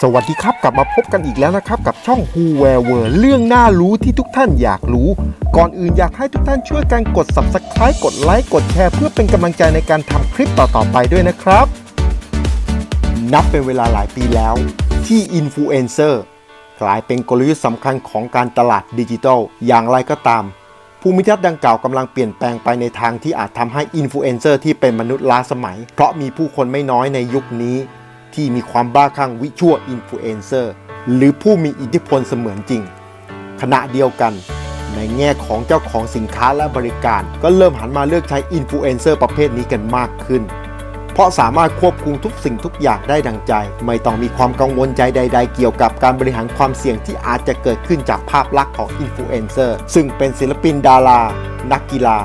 สวัสดีครับกลับมาพบกันอีกแล้วนะครับ กับช่อง Who Where Were เรื่องน่ารู้ที่ทุกท่านอยากรู้ ก่อนอื่นอยากให้ทุกท่านช่วยกันกด Subscribe กดไลค์กดแชร์เพื่อเป็นกำลังใจในการทำคลิปต่อๆไปด้วยนะครับ นับเป็นเวลาหลายปีแล้ว ที่อินฟลูเอนเซอร์กลายเป็นกลยุทธ์สำคัญของการตลาดดิจิทัลอย่างไรก็ตาม ภูมิทัศน์ดังกล่าวกำลังเปลี่ยนแปลงไปในทางที่อาจทำให้อินฟลูเอนเซอร์ที่เป็นมนุษย์ล้าสมัย เพราะมีผู้คนไม่น้อยในยุคนี้ ที่มีความบ้าคลั่งวิชั่วอินฟลูเอนเซอร์หรือผู้มีอิทธิพลเสมือนจริง ขณะเดียวกัน ในแง่ของเจ้าของสินค้าและบริการ ก็เริ่มหันมาเลือกใช้อินฟลูเอนเซอร์ประเภทนี้กันมากขึ้น เพราะสามารถควบคุมทุกสิ่งทุกอย่างได้ดังใจ ไม่ต้องมีความกังวลใจใด ๆ เกี่ยวกับการบริหารความเสี่ยงที่อาจจะเกิดขึ้นจากภาพลักษณ์ของอินฟลูเอนเซอร์ซึ่งเป็นศิลปินดารา นักกีฬา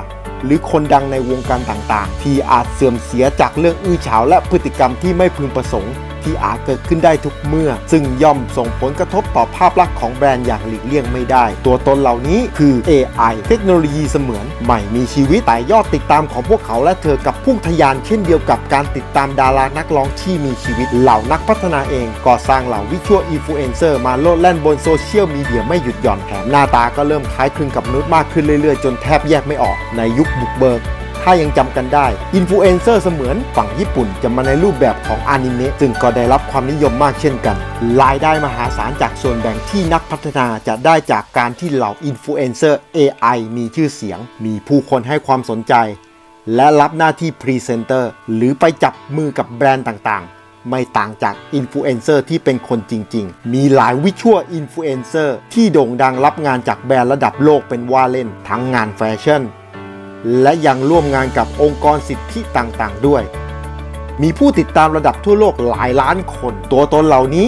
หรือคนดังในวงการต่างๆ ที่อาจเสื่อมเสียจากเรื่องอื้อฉาวและพฤติกรรมที่ไม่พึงประสงค์ ที่อาจเกิดขึ้นได้ทุกเมื่อ ซึ่งย่อมส่งผลกระทบต่อภาพลักษณ์ของแบรนด์อย่างหลีกเลี่ยงไม่ได้ ตัวตนเหล่านี้คือ AI เทคโนโลยีเสมือนใหม่มีชีวิตแต่ยอดติดตามของพวกเขาและเธอกับพุ่งทะยานเช่นเดียวกับการติดตามดารานักร้องที่มีชีวิตเหล่านักพัฒนาเองก็สร้างเหล่าวิชวลอินฟลูเอนเซอร์มาโลดแล่นบนโซเชียลมีเดียไม่หยุดหย่อนแถมหน้าตาก็เริ่มคล้ายคลึงกับมนุษย์มากขึ้นเรื่อยๆ จนแทบแยกไม่ออกในยุคบุกเบิก ถ้ายังจำกันได้ อินฟลูเอนเซอร์เสมือนฝั่งญี่ปุ่นจะมาในรูปแบบของอนิเมะซึ่งก็ได้รับความนิยมมากเช่นกัน รายได้มหาศาลจากส่วนแบ่งที่นักพัฒนาจะได้จากการที่เหล่าอินฟลูเอนเซอร์ AI มีชื่อเสียง มีผู้คนให้ความสนใจ และรับหน้าที่พรีเซนเตอร์หรือไปจับมือกับแบรนด์ต่างๆ ไม่ต่างจากอินฟลูเอนเซอร์ที่เป็นคนจริง ๆ มีหลายวิชวลอินฟลูเอนเซอร์ที่โด่งดังรับงานจากแบรนด์ระดับโลกเป็นว่าเล่น ทั้งงานแฟชั่น และยังร่วมงานกับองค์กรสิทธิต่างๆ ด้วย มีผู้ติดตามระดับทั่วโลกหลายล้านคน ตัวตนเหล่านี้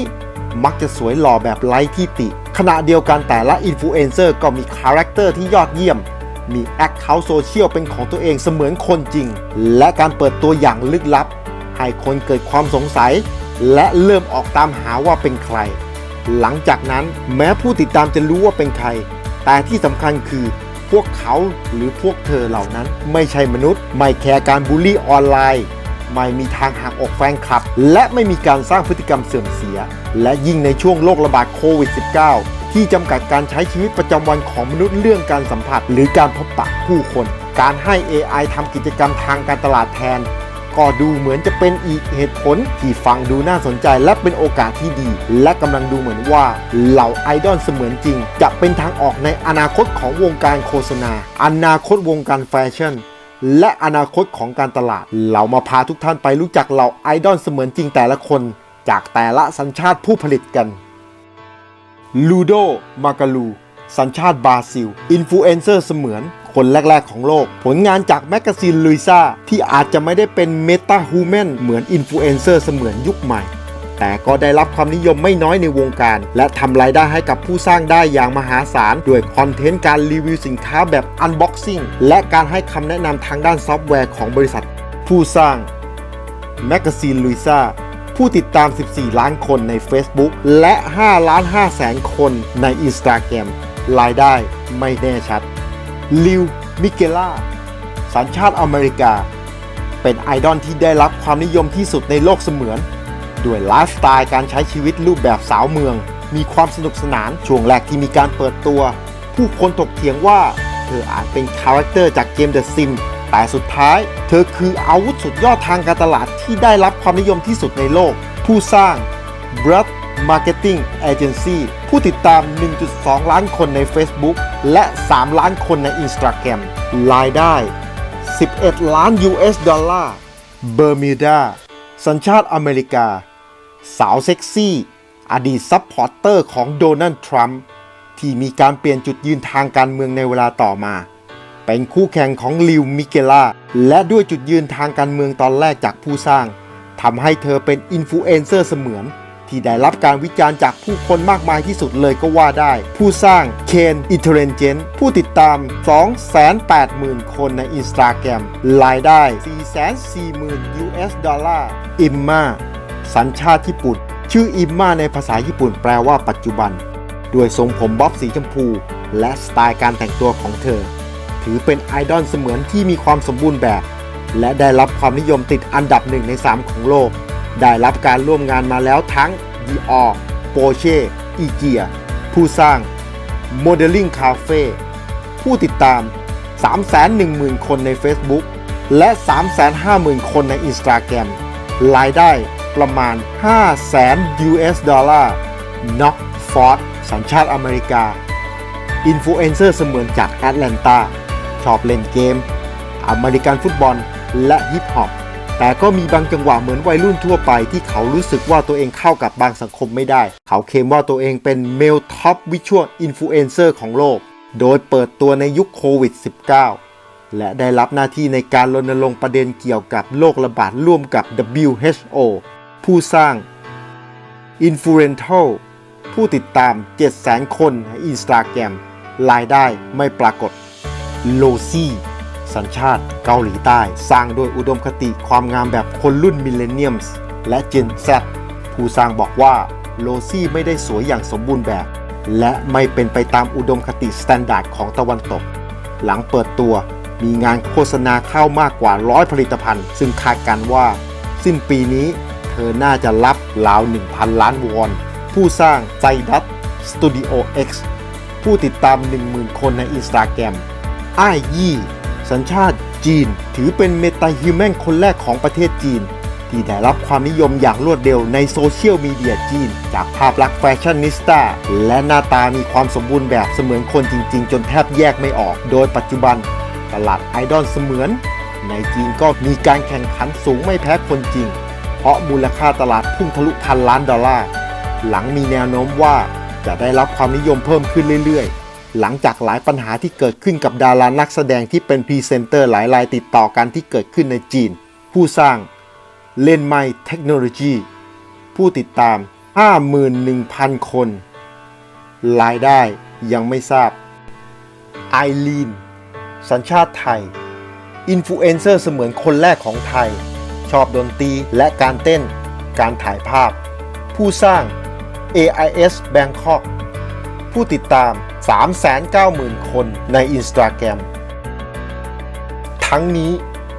มักจะสวยหล่อแบบไร้ที่ติ ขณะเดียวกันแต่ละอินฟลูเอนเซอร์ก็มีคาแรคเตอร์ที่ยอดเยี่ยม มีแอคเคาท์โซเชียลเป็นของตัวเองเสมือนคนจริง และการเปิดตัวอย่างลึกลับ ให้คนเกิดความสงสัย และเริ่มออกตามหาว่าเป็นใคร หลังจากนั้นแม้ผู้ติดตามจะรู้ว่าเป็นใคร แต่ที่สำคัญคือ พวกเขาหรือพวกเธอเหล่านั้น ไม่ใช่มนุษย์ ไม่แคร์การบูลลี่ออนไลน์ ไม่มีทางหักอกแฟนคลับ และไม่มีการสร้างพฤติกรรมเสื่อมเสีย และยิ่งในช่วงโรคระบาดโควิด -19 ที่จำกัดการใช้ชีวิตประจำวันของมนุษย์เรื่องการสัมผัส หรือการพบปะผู้คน การให้ AI ทำกิจกรรมทางการตลาดแทน ก็ดูเหมือนจะเป็นอีกเหตุผลที่ฟังดูน่าสนใจและเป็นโอกาสที่ดี และกำลังดูเหมือนว่าเหล่าไอดอลเสมือนจริง จะเป็นทางออกในอนาคตของวงการโฆษณา อนาคตวงการแฟชั่นและอนาคตของการตลาด เรามาพาทุกท่านไปรู้จักเหล่าไอดอลเสมือนจริงแต่ละคน จากแต่ละสัญชาติผู้ผลิตกันลูโดมากาลูสัญชาติบราซิล อินฟลูเอนเซอร์เสมือน คนแรก ๆ ของโลก ผลงานจากแมกกาซีนลุยซ่าที่อาจจะไม่ได้เป็นเมตาฮูแมนเหมือนอินฟลูเอนเซอร์เสมือนยุคใหม่ แต่ก็ได้รับความนิยมไม่น้อยในวงการ และทำรายได้ให้กับผู้สร้างได้อย่างมหาศาล ด้วยคอนเทนต์การรีวิวสินค้าแบบอันบ็อกซิ่งและการให้คำแนะนำทางด้านซอฟต์แวร์ของบริษัท ผู้สร้างแมกกาซีนลุยซ่าผู้ติดตาม 14 ล้านคนใน Facebook และ 5 ล้าน5แสนคนใน Instagram รายได้ไม่แน่ชัด ลิว มิเกล่า สัญชาติอเมริกา เป็นไอดอลที่ได้รับความนิยมที่สุดในโลกเสมือน ด้วยไลฟ์สไตล์การใช้ชีวิตรูปแบบสาวเมือง มีความสนุกสนาน ช่วงแรกที่มีการเปิดตัว ผู้คนถกเถียงว่า เธออาจเป็นคาแรคเตอร์จากเกม The Sims แต่สุดท้าย เธอคืออาวุธสุดยอดทางการตลาดที่ได้รับความนิยมที่สุดในโลก ผู้สร้าง b r a d Marketing Agency ผู้ติดตาม 1.2 ล้านคนใน Facebook และ 3 ล้านคนใน Instagram รายได้ 11 ล้าน US ดอลลาร์ เบอร์มิวดา สัญชาติอเมริกา สาวเซ็กซี่ อดีตซัพพอร์เตอร์ของโดนัลด์ทรัมป์ที่มีการเปลี่ยนจุดยืนทางการเมืองในเวลาต่อมา เป็นคู่แข่งของลิวมิเกล่า และด้วยจุดยืนทางการเมืองตอนแรกจากผู้สร้างทำให้เธอเป็นอินฟลูเอนเซอร์เสมือน ที่ได้รับการวิจารณ์จากผู้คนมากมายที่สุดเลยก็ว่าได้ ผู้สร้างเคนอิเทเรนเจนผู้ติดตาม 280,000 คนใน Instagram รายได้ 440,000 US ดอลลาร์อิมมาสัญชาติญี่ปุ่น ชื่ออิมมาในภาษาญี่ปุ่นแปลว่าปัจจุบัน ด้วยทรงผมบ๊อบสีชมพู และสไตล์การแต่งตัวของเธอ ถือเป็นไอดอลเสมือนที่มีความสมบูรณ์แบบ และได้รับความนิยมติดอันดับหนึ่งใน 3 ของโลก ได้รับการร่วมงานมาแล้วทั้ง Dior, Porsche, IKEA ผู้สร้าง Modeling Cafe ผู้ติดตาม 310,000 คนใน Facebook และ 350,000 คนใน Instagram รายได้ประมาณ 500,000 US ดอลลาร์น็อกฟอร์ดสัญชาติอเมริกา อินฟลูเอนเซอร์เสมือนจากแอตแลนตาชอบเล่นเกม อเมริกันฟุตบอล และฮิปฮอป แต่ก็มีบางจังหวะเหมือนวัยรุ่นทั่วไปที่เขารู้สึกว่าตัวเองเข้ากับบางสังคมไม่ได้ เขาเคลมว่าตัวเองเป็นเมลท็อปวิชวลอินฟลูเอนเซอร์ของโลก โดยเปิดตัวในยุคโควิด -19 และได้รับหน้าที่ในการรณรงค์ประเด็นเกี่ยวกับโรคระบาดร่วมกับ WHO ผู้สร้าง i n f l u e n t a l ผู้ติดตาม 700,000 คนใน Instagram รายได้ไม่ปรากฏ โลซี่ สัญชาติเกาหลีใต้ สร้างโดยอุดมคติความงามแบบคนรุ่นมิลเลนเนียมส์และ Gen Z ผู้สร้างบอกว่าโลซี่ไม่ได้สวยอย่างสมบูรณ์แบบ และไม่เป็นไปตามอุดมคติสแตนดาร์ดของตะวันตก หลังเปิดตัวมีงานโฆษณาเข้ามากกว่าร้อยผลิตภัณฑ์ ซึ่งคาดกันว่า สิ้นปีนี้เธอน่าจะรับราว 1,000 ล้านวอน ผู้สร้างไซดัตสตูดิโอ X ผู้ติดตาม 10,000 คนใน Instagram อ้ายยี่ สัญชาติจีน ถือเป็นเมตาฮิวแมนคนแรกของประเทศจีน ที่ได้รับความนิยมอย่างรวดเร็วในโซเชียลมีเดียจีน จากภาพลักษณ์แฟชั่นนิสต้าและหน้าตามีความสมบูรณ์แบบเสมือนคนจริง ๆ จนแทบแยกไม่ออก โดยปัจจุบัน ตลาดไอดอลเสมือน ในจีนก็มีการแข่งขันสูงไม่แพ้คนจริง เพราะมูลค่าตลาดพุ่งทะลุพันล้านดอลลาร์หลังมีแนวโน้มว่าจะได้รับความนิยมเพิ่มขึ้นเรื่อยๆ หลังจากหลายปัญหาที่เกิดขึ้นกับดารานักแสดงที่เป็นพรีเซนเตอร์หลายรายติดต่อกันที่เกิดขึ้นในจีน ผู้สร้างเลนไมเทคโนโลยีผู้ติดตาม 51,000 คน รายได้ยังไม่ทราบไอรีนสัญชาติไทย อินฟลูเอนเซอร์เสมือนคนแรกของไทย ชอบดนตรีและการเต้น การถ่ายภาพ ผู้สร้าง AIS Bangkok ผู้ติดตาม 390,000 คนใน Instagram ทั้งนี้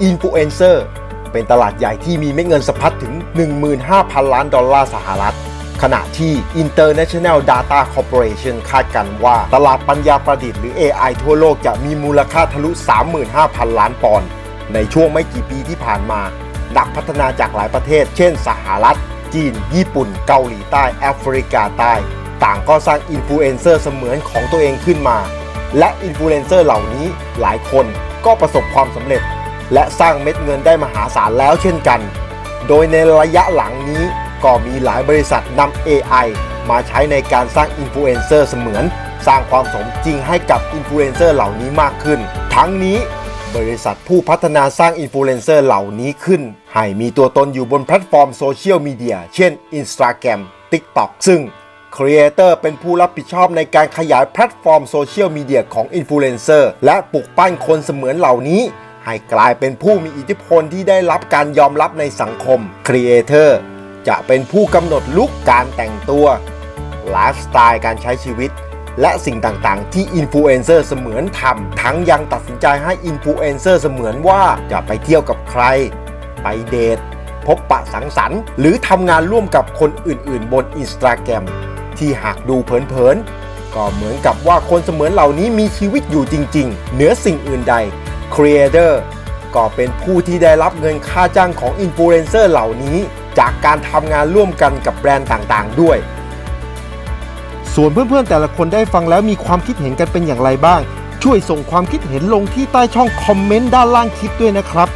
อินฟลูเอนเซอร์เป็นตลาดใหญ่ที่มีเม็ดเงินสะพัดถึง 15,000 ล้านดอลลาร์สหรัฐ ขณะที่ International Data Corporation คาดกันว่าตลาดปัญญาประดิษฐ์หรือ AI ทั่วโลกจะมีมูลค่าทะลุ 35,000 ล้านปอนด์ในช่วงไม่กี่ปีที่ผ่านมา นักพัฒนาจากหลายประเทศ เช่น สหรัฐ จีน ญี่ปุ่น เกาหลีใต้ แอฟริกาใต้ ต่างก็สร้างอินฟลูเอนเซอร์เสมือนของตัวเองขึ้นมา และอินฟลูเอนเซอร์เหล่านี้หลายคนก็ประสบความสำเร็จ และสร้างเม็ดเงินได้มหาศาลแล้วเช่นกัน โดยในระยะหลังนี้ก็มีหลายบริษัทนำ AI มาใช้ในการสร้างอินฟลูเอนเซอร์เสมือน สร้างความสมจริงให้กับอินฟลูเอนเซอร์เหล่านี้มากขึ้น ทั้งนี้บริษัทผู้พัฒนาสร้างอินฟลูเอนเซอร์เหล่านี้ขึ้น ให้มีตัวตนอยู่บนแพลตฟอร์มโซเชียลมีเดียเช่น Instagram TikTok ซึ่ง ครีเอเตอร์เป็นผู้รับผิดชอบในการขยายแพลตฟอร์มโซเชียลมีเดียของอินฟลูเอนเซอร์และปลุกปั้นคนเสมือนเหล่านี้ ให้กลายเป็นผู้มีอิทธิพลที่ได้รับการยอมรับในสังคมครีเอเตอร์จะเป็นผู้กำหนดลุคการแต่งตัวไลฟ์สไตล์การใช้ชีวิต และสิ่งต่างๆ ที่อินฟลูเอนเซอร์เสมือนทำทั้งยังตัดสินใจให้อินฟลูเอนเซอร์เสมือนว่าจะไปเที่ยวกับใคร ไปเดทพบปะสังสรรค์ หรือทำงานร่วมกับคนอื่นๆ บนอินสตาแกรม ที่หากดูเผินๆ ก็เหมือนกับว่าคนเสมือนเหล่านี้มีชีวิตอยู่จริงๆ เหนือสิ่งอื่นใด Creator ก็เป็นผู้ที่ได้รับเงินค่าจ้างของอินฟลูเอนเซอร์เหล่านี้ จากการทำงานร่วมกันกับแบรนด์ต่างๆ ด้วย ส่วนเพื่อนๆ แต่ละคนได้ฟังแล้วมีความคิดเห็นกันเป็นอย่างไรบ้าง ช่วยส่งความคิดเห็นลงที่ใต้ช่องคอมเมนต์ด้านล่างคลิปด้วยนะครับ